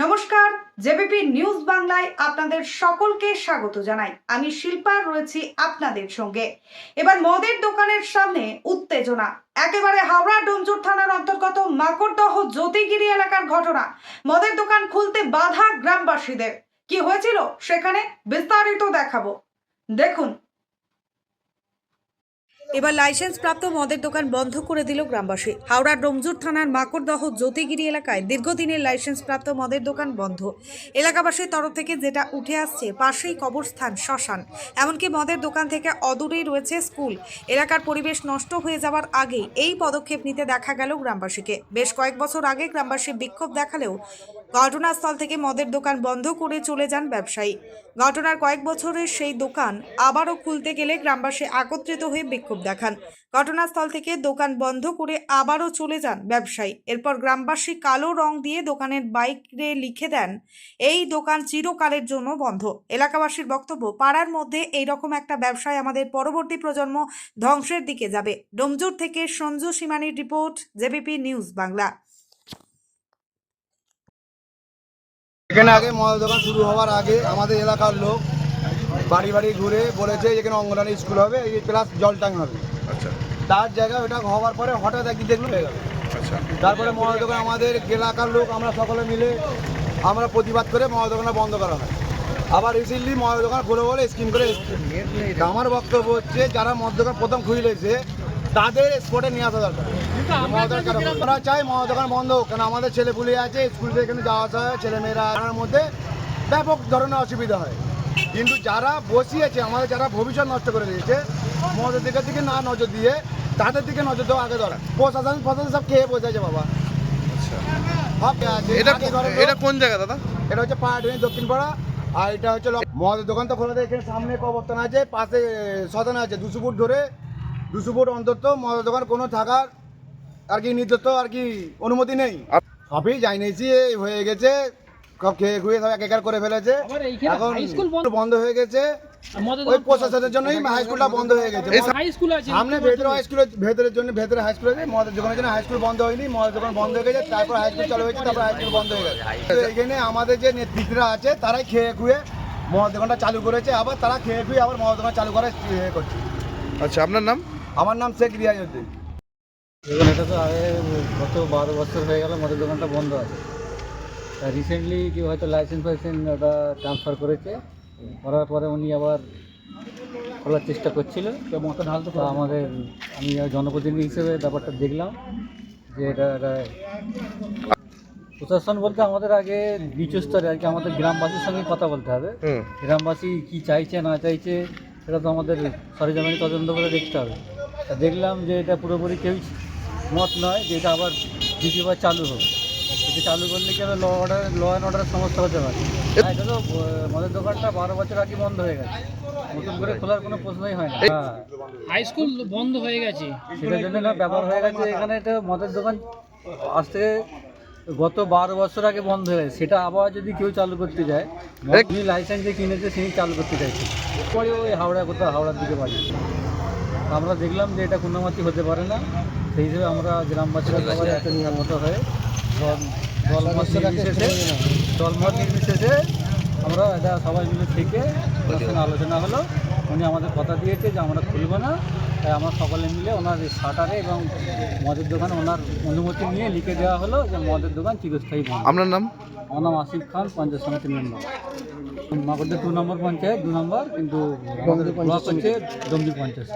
নমস্কার, JBP news বাংলায় আপনাদের সকলকে স্বাগত জানাই। আমি শিল্পা, রয়েছি আপনাদের সঙ্গে। এবার মদের দোকানের সামনে উত্তেজনা। একেবারে হাওড়া ডোমজুর থানার অন্তর্গত মাকড়দহ জ্যোতিগিরি এলাকার ঘটনা। মদের দোকান খুলতে বাধা গ্রামবাসীদের। কি হয়েছিল? সেখানে বিস্তারিত দেখাবো। দেখুন এবার লাইসেন্স প্রাপ্ত মদের দোকান বন্ধ করে দিল গ্রামবাসী। হাওড়ার ডোমজুর থানার মাকড়দহ জ্যোতিগিরি এলাকায় দীর্ঘদিনের লাইসেন্স প্রাপ্ত মদের দোকান বন্ধ। এলাকাবাসীর তরফ থেকে যেটা উঠে আসছে, পাশেই কবরস্থান, শ্মশান। এমনকি মদের দোকান থেকে অদূরেই রয়েছে স্কুল। এলাকার পরিবেশ নষ্ট হয়ে যাওয়ার আগে এই পদক্ষেপ নিতে দেখা গেল গ্রামবাসীকে। বেশ কয়েক বছর আগে গ্রামবাসী বিক্ষোভ দেখালেও ঘটনাস্থল থেকে মদের দোকান বন্ধ করে চলে যান ব্যবসায়ী। ঘটনার কয়েক বছরের সেই দোকান আবারও খুলতে গেলে গ্রামবাসী একত্রিত হয়ে বিক্ষোভ দেখান। ঘটনাস্থল থেকে দোকান বন্ধ করে আবারও চলে যান ব্যবসায়ী। এরপর গ্রামবাসী কালো রং দিয়ে দোকানের বাইরে লিখে দেন, এই দোকান চিরকালের জন্য বন্ধ। এলাকাবাসীর বক্তব্য, পাড়ার মধ্যে এই রকম একটা ব্যবসায় আমাদের পরবর্তী প্রজন্ম ধ্বংসের দিকে যাবে। ডোমজুর থেকে সঞ্জু সীমানির রিপোর্ট, জেবিপি নিউজ বাংলা। এখানে আগে মদের দোকান শুরু হওয়ার আগে আমাদের এলাকার লোক বাড়ি বাড়ি ঘুরে বলেছে এখানে অঙ্গনারী স্কুল হবে এই প্লাস জল ট্যাঙ্ক হবে। আচ্ছা। তার জায়গায় ওটা হওয়ার পরে হঠাৎ একদিন দেখল হয়ে গেল। আচ্ছা। তারপরে মদের দোকান আমাদের এলাকার লোক আমরা সকলে মিলে আমরা প্রতিবাদ করে মদের দোকানটা বন্ধ করা হয়। আবার রিসেন্টলি মদের দোকান খুলে বলে স্কিম করে আমার বক্তব্য হচ্ছে যারা মদ দোকান প্রথম খুলেছে তাদের স্পটে নিয়ে আসা দরকার। কারণ আমরা চাই মদ দোকান বন্ধ হোক কেন আমাদের ছেলে পুলে আছে স্কুল থেকে এখানে যাওয়া আসা হয় ছেলে মেয়েরা আনার মধ্যে ব্যাপক ধরনের অসুবিধা হয়। কিন্তু যারা বসিয়েছে আমাদের যারা ভবিষ্যৎ নষ্ট করে দিয়েছে মদের দিকের দিকে না নজর দিয়ে তাদের দিকে নজর দেওয়া আগে দরকার প্রশাসন প্রশাসন সব খেয়ে বসেছে বাবা। আচ্ছা। এটা কোন জায়গা দাদা? এটা হচ্ছে পাহাড়ি দক্ষিণ পাড়া আর এটা হচ্ছে মদের দোকান তো খোলা এখানে সামনে কবরস্থান আছে পাশে সদন আছে দুশো ফুট ধরে দুশো ফুট অন্তত মদের দোকান কোনো থাকার আর কি নির্দিষ্ট আর কি অনুমতি নেই। সবই জানিয়েছি হয়ে গেছে। সব খেয়ে খুয়ে সব একাকার করে ফেলেছে। এখন বন্ধ বন্ধ হয়ে গেছে। আমাদের ওই প্রশাসনের জন্যই হাই স্কুলটা বন্ধ হয়ে গেছে। এই হাই স্কুল আছে সামনে ভেতরে হাই ভেতরের জন্য ভেতরে হাই স্কুল আছে মদের দোকানের জন্য হাই স্কুল বন্ধ হয়নি মদের দোকান বন্ধ হয়ে গেছে তারপর হাই স্কুল চালু হয়েছে তারপর হাই স্কুল বন্ধ হয়ে গেছে। এখানে আমাদের যে নেতৃত্বরা আছে তারাই খেয়ে খুয়ে মদের দোকানটা চালু করেছে আবার তারা খেয়ে খুয়ে আবার মদের দোকান চালু করে ইয়ে করছে। আচ্ছা আপনার নাম? আমার নাম শেখ রিয়াজউদ্দিন। এটা তো আগে গত বারো বছর হয়ে গেল মদের দোকানটা বন্ধ আছে। রিসেন্টলি কি হয়তো লাইসেন্স ফাইসেন্স ওটা ট্রান্সফার করেছে। করার পরে উনি আবার খোলার চেষ্টা করছিল। তো আমাদের আমি জনপ্রতিনিধি হিসেবে ব্যাপারটা দেখলাম যে এটা এটা প্রশাসন বলতে আমাদের আগে নিচু স্তরে আর কি আমাদের গ্রামবাসীর সঙ্গে কথা বলতে হবে। গ্রামবাসী কি চাইছে না চাইছে সেটা তো আমাদের সরেজমিনে তদন্ত করে দেখতে হবে। তা দেখলাম যে এটা পুরোপুরি কেউ মত নয় যে এটা আবার দ্বিতীয়বার চালু হোক এটা চালু করলে কি হবে? ল অর্ডার ল অ্যান্ড অর্ডারের সমস্যা হতে পারে। হ্যাঁ, এটা তো মদের দোকানটা বারো বছর আগে বন্ধ হয়ে গেছে। নতুন করে খোলার কোনো প্রশ্নই হয় না। হ্যাঁ। হাই স্কুল বন্ধ হয়ে গেছে। সেটার জন্য না ব্যাপার হয়ে গেছে এখানে একটা মদের দোকান আজ থেকে গত বারো বছর আগে বন্ধ হয়ে গেছে। সেটা আবার যদি কেউ চালু করতে যায় যিনি লাইসেন্স যে কিনেছে তিনি চালু করতে চাইছে। পরে ওই হাওড়া কোথাও হাওড়ার দিকে বাড়ি আমরা দেখলাম যে এটা কোনো মতেই হতে পারে না। সেই হিসেবে আমরা গ্রামবাসীরা সবাই একটা নিয়মত হয়ে দলমত নির্বিশেষে দলমত নির্বিশেষে আমরা এটা সবাই মিলে থেকে আলোচনা হলো। উনি আমাদের কথা দিয়েছে যে আমরা খুলবো না। তাই আমরা সকলে মিলে ওনার শাটারে এবং মদের দোকানে ওনার অনুমতি নিয়ে লিখে দেওয়া হলো যে মদের দোকান চিরস্থায়ী আপনার নাম? আমার নাম আসিফ খান পঞ্চায়েত সমিতির মেম্বার। মাগরদে দু নম্বর পঞ্চায়েত দু নম্বর কিন্তু ব্লক হচ্ছে দমদি পঞ্চায়েত।